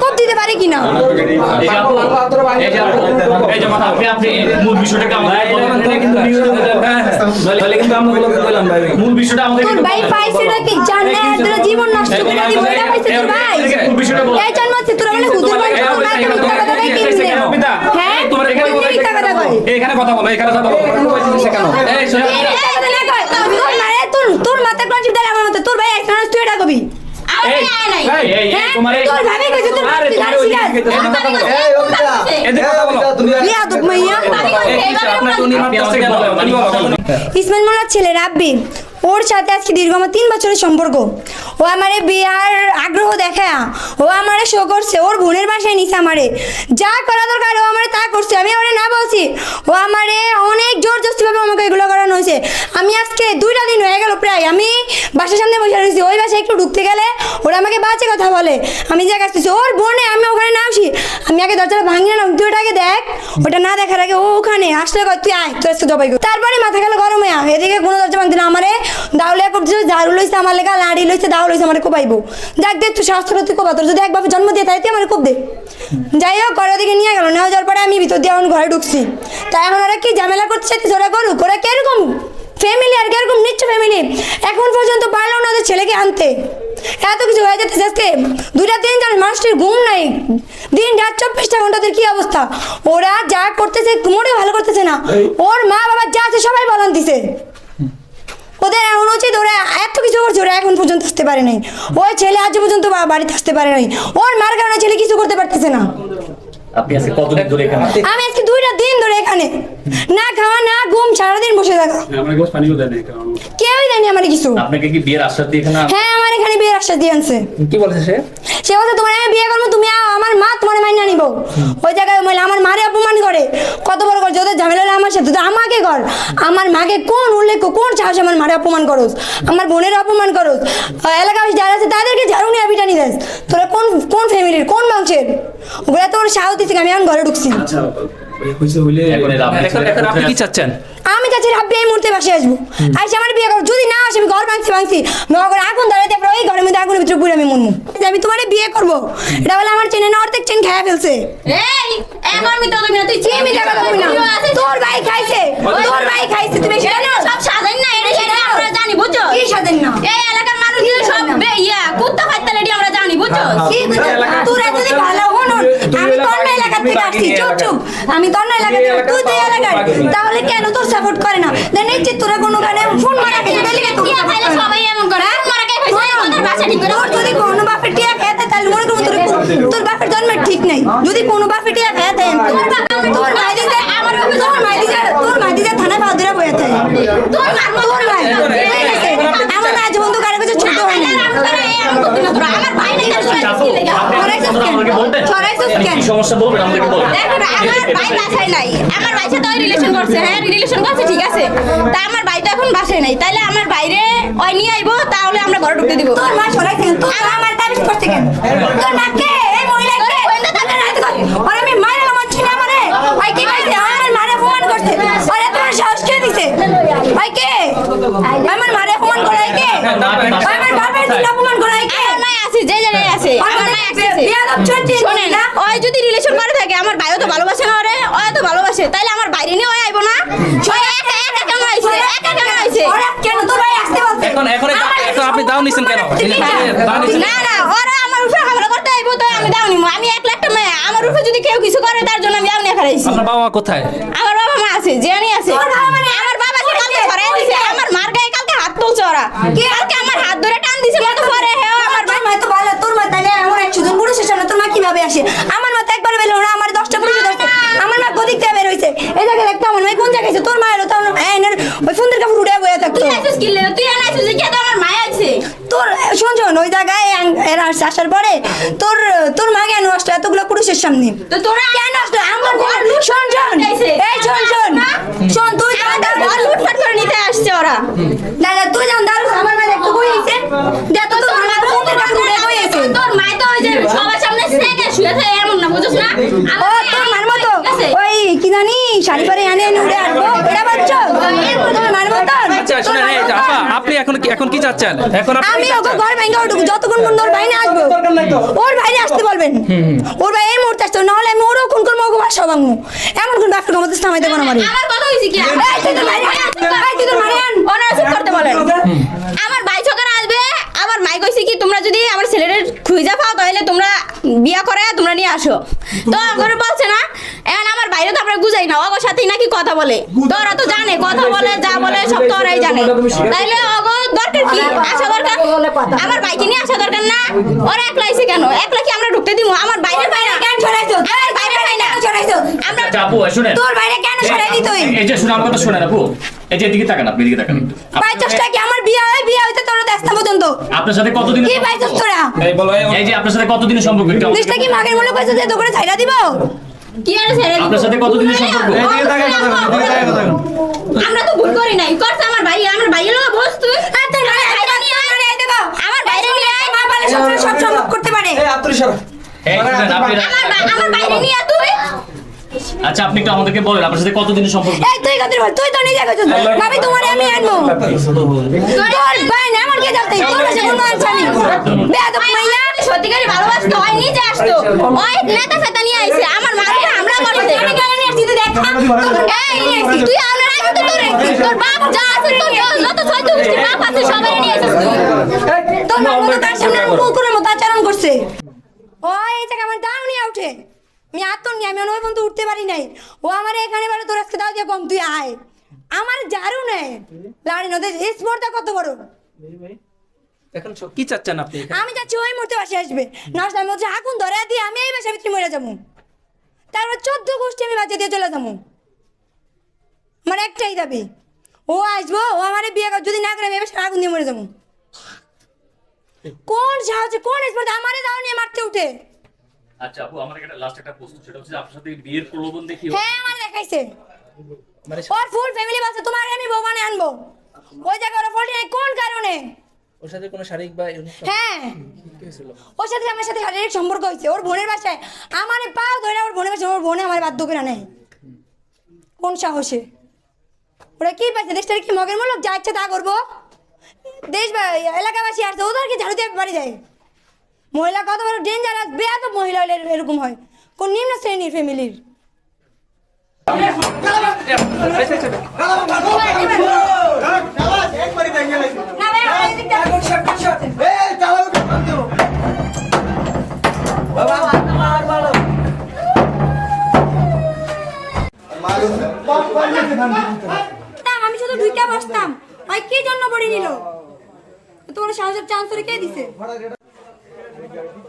মনে দিতে পারি কিনা মূল কিন্তু কিন্তু বিষয়টা আমাদের ভাই পাইছে নাকি? জানে তোর জীবন নষ্ট করে দিব এটা পাইছে তোর ভাই। মূল বিষয়টা বলো। এই জন্মছে তোর বলে হুজুর বল তোর মিথ্যা কথা কই কি হ্যাঁ? তোমার এখানে কথা কই এখানে কথা বলো এখানে কথা বলো। এই শোনো, ইসমাইল মোল্লার ছেলে রাব্বি ওর সাথে আজকে দীর্ঘ আমার তিন বছরের সম্পর্ক ও আমারে বিয়ার আগ্রহ দেখা ও আমারে শো করছে ওর বোনের বাসায় নিছে আমারে যা করা দরকার ও আমারে তা করছে আমি ওরে না বলছি ও আমারে অনেক জোর জস্তিভাবে আমাকে এগুলো করানো হয়েছে আমি আজকে দুইটা দিন হয়ে গেল প্রায় আমি বাসার সামনে বসে রয়েছি। ওই বাসায় একটু ঢুকতে গেলে ওরা আমাকে বাজে কথা বলে। আমি যা আসতেছি ওর বোনে আমি ওখানে না আসি। আমি আগে দরজাটা ভাঙি না তুই ওটাকে দেখ। ওটা না দেখার আগে ও ওখানে আসলে কয়, তুই আয় তোর জবাই তারপরে মাথা গেল গরম হয়ে এদিকে কোনো দরজা ভাঙতে না আমারে দাউলিয়া করছে ঝাড়ু লইছে আমার লেখা লাড়ি লইছে দাও লইছে আমার কোপাইবো। যাক দেখ তুই শাস্ত্র তুই কোপা তোর যদি একভাবে জন্ম দিয়ে তাই তুই আমার কোপ দে। যাই হোক ঘরের দিকে নিয়ে গেল। নেওয়া যাওয়ার পরে আমি ভিতর দিয়ে এখন ঘরে ঢুকছি। তাই এখন ওরা কি ঝামেলা করতে চাইতেছে ওরা করুক ওরা কীরকম ফ্যামিলি আর কীরকম নিচ্ছ ফ্যামিলি এখন পর্যন্ত পারল না ওদের ছেলেকে আনতে। এত কিছু হয়ে যাচ্ছে আজকে দুইটা তিন চার মানুষটির ঘুম নাই। দিন রাত চব্বিশটা ঘন্টাদের কি অবস্থা? ওরা যা করতেছে মোটেও ভালো করতেছে না। ওর মা বাবা যা আছে সবাই বলান দিছে। ওদের এখন উচিত ওরা এত কিছু করছে ওরা এখন পর্যন্ত আসতে পারে নাই। ওই ছেলে আজ পর্যন্ত বাড়িতে আসতে পারে নাই। ওর মার কারণে ছেলে কিছু করতে পারতেছে না। আপনি আজকে কতদিন ধরে এখানে? আমি আজকে এখানে। না খাওয়া না ঘুম সারাদিন বসে থাকা। আমার গোস পানিও দেয় না কারণ কেউই দেয়নি আমার কিছু। আপনাকে কি বিয়ের আশ্বাস দিয়ে এখানে হ্যাঁ আমার এখানে বিয়ের আশ্বাস দিয়ে আনছে। কি বলছে সে? সে বলছে তোমার আমি বিয়ে করব তুমি আও, আমার মা তোমার মাইনা নিব। ওই জায়গায় বলে আমার মারে অপমান করে। কত বড় করে যদি ঝামেলা হলে আমার সাথে তো আমাকে কর। আমার মাকে কোন উল্লেখ কোন সাহস আমার মারে অপমান করোস? আমার বোনের অপমান করোস? এলাকাবাসী যারা আছে তাদেরকে ঝাড়ু নিয়ে পিটানি দেস। তোরা কোন কোন ফ্যামিলির কোন বংশের? ওগুলা তোর সাহস দিচ্ছে আমি এখন ঘরে ঢুকছি। ওই হয়েছে হইলে এখন এর আপনি এখন এখন আপনি কি চাচ্ছেন? আমি চাচ্ছি রাব্বি এই মুহূর্তে বাসে আসব। আইসে আমার বিয়ে করব যদি না আসে আমি ঘর ভাঙছি ভাঙছি। মগর আগুন ধরাতে তারপরে ওই ঘরের মধ্যে আগুনের ভিতরে পুরে আমি মনমু আমি তোমার বিয়ে করব। এটা বলে আমার চেনে না অর্ধেক চেন খেয়ে ফেলছে। এই এখন মিথ্যা তুমি না তুই কি আমি টাকা করবি না? তোর ভাই খাইছে। তোর ভাই খাইছে তুমি সব সাজেন না এটা সেটা আমরা জানি বুঝছ? কি স্বাধীন না? এই এলাকার মানুষ সব ইয়া কুত্তা ফাইতে আমরা জানি বুঝছ? কি বুঝছ? তোরা যদি ভালো হন আমি তোর না এলাকা থেকে আসছি চুপ চুপ। আমি তোর না এলাকা তুই তো এলাকার। তাহলে কেন তোর সাপোর্ট করে না? দেন এই তোরা কোনো গানে ফোন মারা গেছে? সবাই এমন করে। মারা তোর যদি কোনো বাপের টিয়া খেয়ে দেয়, তাহলে মনে করব তোর তোর বাপের জন্মের ঠিক নাই যদি কোনো বাপের টিয়া খেয়ে দেয় তোর বাপ তোর মাই দিতে আমার বাপে তোর মাই দিতে তোর মাই দিতে থানা বাউদিরা বয়ে থাকে তোর মা তোর মাই ঠিক আছে? আমার মা আজ বন্ধু কারও কাছে ছোট হয় না আমার ভাই নাই ছড়াইছিস কেন? আমাকে বলতেন ছড়াইছিস কেন? কি সমস্যা বলবেন আমাদেরকে বলবেন আমার ভাই বাসায় নাই। আমার ভাই সাথে ওই রিলেশন করছে। হ্যাঁ রিলেশন করছে ঠিক আছে। তা আমার ভাই তো এখন বাসায় নাই। তাইলে আমার বাইরে ওই নিয়ে আইবো তাহলে আমরা ঘরে ঢুকতে দিব। তোর মা সরাই কেন? তোর মা আমার দাবি করছে কেন? তোর মা কে? এই মহিলা কে? তাহলে রাতে কর। ওরে আমি মায়ের আমার ছিনা আমারে। ওই কি কইছে? আমার মারে অপমান করছে। ওরে তোমার সাহস কে দিছে? ওই কে? আমার মারে অপমান করাই কে? ওই আমার বাপের দিকে অপমান করাই কে? আমার মায় আছে যে জায়গায় আছে আমার মায় আছে বিয়াদব চলছে, শোনেন না? ওই যদি রিলেশন করে থাকে আমার ভাইও তো ভালোবাসে না ওরে ওই তো ভালোবাসে তাইলে আমার বাইরে নিয়ে ওই আইবো না ওই একা একা কেন আইছে একা কেন আইছে ওরা কেন তোর ভাই আসতে বলছে? এখন এখন এটা- আমার এখন আপনি দাও নিছেন কেন? না না ওরা আমার উপরে হামলা করতে আইবো তো আমি দাওনি আমি এক লাখ টাকা আমার উপরে যদি কেউ কিছু করে তার জন্য আমি দাওনি খারাইছি আপনার বাবা মা কোথায়? আমার বাবা মা আছে জিয়ানি আছে। আমার বাবা বাবাকে কালকে ধরাই আমার মার গায়ে কালকে হাত তুলছে ওরা। কালকে আমার হাত ধরে টান দিছে মতো পরে হে আমার তোর মা তো ভালো, তোর মা তাহলে এমন একশো জন পুরুষের সামনে তোর মা কীভাবে আসে? আমার মা তো একবার বের হলো না, আমার দশটা পুরুষে ধরছে। আমার মা গদিক থেকে বের হইছে। এই জায়গায় দেখতো আমার মেয়ে কোন জায়গায় আছে? তোর মা এলো, তোর মা- এই নের ওই সুন্দর কাপড় উড়ে বয়ে থাকতো। তুই আইছিস কি লে তুই আনাইছিস যে কে তো আমার মায় আছে তোর শোন শোন ওই জায়গায় এরা আসার পরে তোর তোর মা কেন আসলো এতগুলো পুরুষের সামনে তোরা কেন আসলো আমার ঘর শোন শোন এই শোন শোন শোন তুই দাঁড়া- ঘর লুটপাট করে নিতে আসছে ওরা না না তুই যখন দাঁড়াস আমার মানে একটু বই আছে দেখ তো তোর মা তো তোর কাছে উঠে বই আছে তোর মাই তো ওই যে সবার সামনে সেকে শুয়ে থাকে এমন না বুঝছ না ও তোর মার মতো ওই কি জানি শাড়ি পরে এনে এনে উড়ে আসব এটা বাচ্চ তোর মার মতো আচ্ছা শুনেন এই আপা এখন কি এখন কি চাচ্ছেন? এখন আমি ওকে? ঘর ভেঙে উঠবো যতক্ষণ পর্যন্ত ওর বাইরে আসব। ওর বাইরে আসতে বলবেন। ওর ভাই এই মুহূর্তে আসতে নাহলে আমি ওরও কোন কোন মগো বাসা ভাঙবো। এমন কোন ব্যবসা ক্ষমতা থামাই দেবো না আমারে আমার কথা হইছে কি? এই, তুই তোর বাইরে আয়, তুই তোর বাইরে আন। চুপ করতে বলেন। আমার ভাই ছোকরা আসবে আমার মাই কইছে কি তোমরা যদি আমার ছেলের খুঁজা পাও তাহলে তোমরা বিয়া করে তোমরা নিয়ে আসো। তো করে বলছে না এখন আমার বাইরে তো আমরা বুঝাই না ওগো সাথেই নাকি কথা বলে। তো ওরা তো জানে কথা বলে যা বলে সব তো ওরাই জানে তাইলে ওগো দরকার কি? আসা দরকার? আমার বাইকে নিয়ে আসা দরকার না? ওরা একলা আইছে কেন? একলা কি আমরা ঢুকতে দিব আমার বাইরে না। কেন সরাইছো আমার বাইরে পাই না। সরাইছো আমরা আচ্ছা আপু শুনেন। তোর বাইরে কেন সরাইলি তুই? এই যে শুনে আমার কথা শুনেন আপু। এই যে এদিকে তাকান আপনি এদিকে তাকান একটু। বাইচসটা কি আমার বিয়ে হয়? বিয়ে হইতে তোর দেখতে পর্যন্ত। আপনার সাথে কতদিন কি বাইচস তোরা? এই বলো এই যে আপনার সাথে কতদিনের সম্পর্ক? একটু দেশটা কি মাগের মূল্য কইছো যে দোকানে ছাইরা দিব? কি আর ছেড়ে আপনার সাথে কতদিনের সম্পর্ক? এদিকে তাকান, কথা বলেন, এদিকে তাকান, কথা বলেন। আমরা তো ভুল করি নাই। করছে আমার ভাই আমার ভাইয়ের লোক বস তুই আর তোর ভাই আইবা নিয়ে আয় এই দেখো আমার বাইরে নিয়ে আয়। মা বলে সব সব সম্ভব করতে পারে এই আত্মরি সর। এই শুনেন আপনি আমার ভাই- আমার বাইরে নিয়ে আয় তুই? আচ্ছা আপনি একটু আমাদেরকে বলেন আপনার সাথে কতদিনের সম্পর্ক? এই তুই কত বল? তুই তো নিজে কইছিস। ভাবি তোমারে আমি আনব। তোর ভাই না আমার কে যাতে তোর কাছে কোন আনছানি বেয়াদব মাইয়া। সত্যিকারই ভালোবাসতো হয় নিজে আসতো। ওই নেতা ফেতা নিয়ে আইছে। আমার মাকে আমরা হামলা করছে আমি কেন নিয়ে তুই দেখ। এই তুই আমার আগে তো তোর তোর বাপ যা আছে তোর যত ছয়তো গোষ্ঠী বাপ আছে সবাই নিয়ে এসেছিস তুই তোর মা মতো তার সামনে কুকুরের মতো আচরণ করছে ওই এই জায়গা আমার দাও নিয়ে উঠে আমি আত্ম নিয়ে আমি ওই পর্যন্ত উঠতে পারি নাই। ও আমার এখানে বলে তোর আজকে দাও দিয়ে কম তুই আয়। আমার জারু নেই। লাড়ি নদী স্পর্ধা কত বড়? এখন কি চাচ্ছেন আপনি আমি যাচ্ছি ওই মুহূর্তে বাসে আসবে। নষ্ট আমি হচ্ছে আগুন ধরে দিয়ে আমি এই বাসা ভিতরে মরে যাব। তারপর চোদ্দ গোষ্ঠী আমি বাচ্চা দিয়ে চলে যাব। আমার একটাই দাবি ও আসব ও আমার বিয়ে কর- যদি না করে আমি এই বাসায় আগুন দিয়ে মরে যাব। কোন সাহায্য কোন স্পর্ধা? আমারে দাও নিয়ে মারতে উঠে। আচ্ছা আপু আমার একটা লাস্ট একটা প্রশ্ন সেটা হচ্ছে আপনার সাথে বিয়ের প্রলোভন দেখি হ্যাঁ আমার দেখাইছে। মানে ওর ফুল ফ্যামিলি বাসে তোমার আমি বৌমানে আনব। ওই জায়গায় ওরা ফল্টি নাই কোন কারণে? ওর সাথে কোনো শারীরিক বা হ্যাঁ। ওর সাথে আমার সাথে শারীরিক সম্পর্ক হয়েছে। ওর বোনের বাসায় আমার পাও ধরে ওর বোনের বাসায় ওর বোনে আমার বাধ্য করে নেয়। কোন সাহসে? ওরা কি পাইছে? দেশটার কি মগের মূলক? যা ইচ্ছা তা করব। দেশ এলাকাবাসী আসছে ওদেরকে ঝাড়ু দিয়ে বাড়ি দেয় মহিলা কত বড় ডেঞ্জারাস বেয়াদ মহিলা হলে এরকম হয়। কোন নিম্ন শ্রেণির ফ্যামিলির আমি শুধু ঢুকে বসতাম। ভাই, কি জন্য পড়ে নিল? তোমার সাহসের চান্স কে দিছে?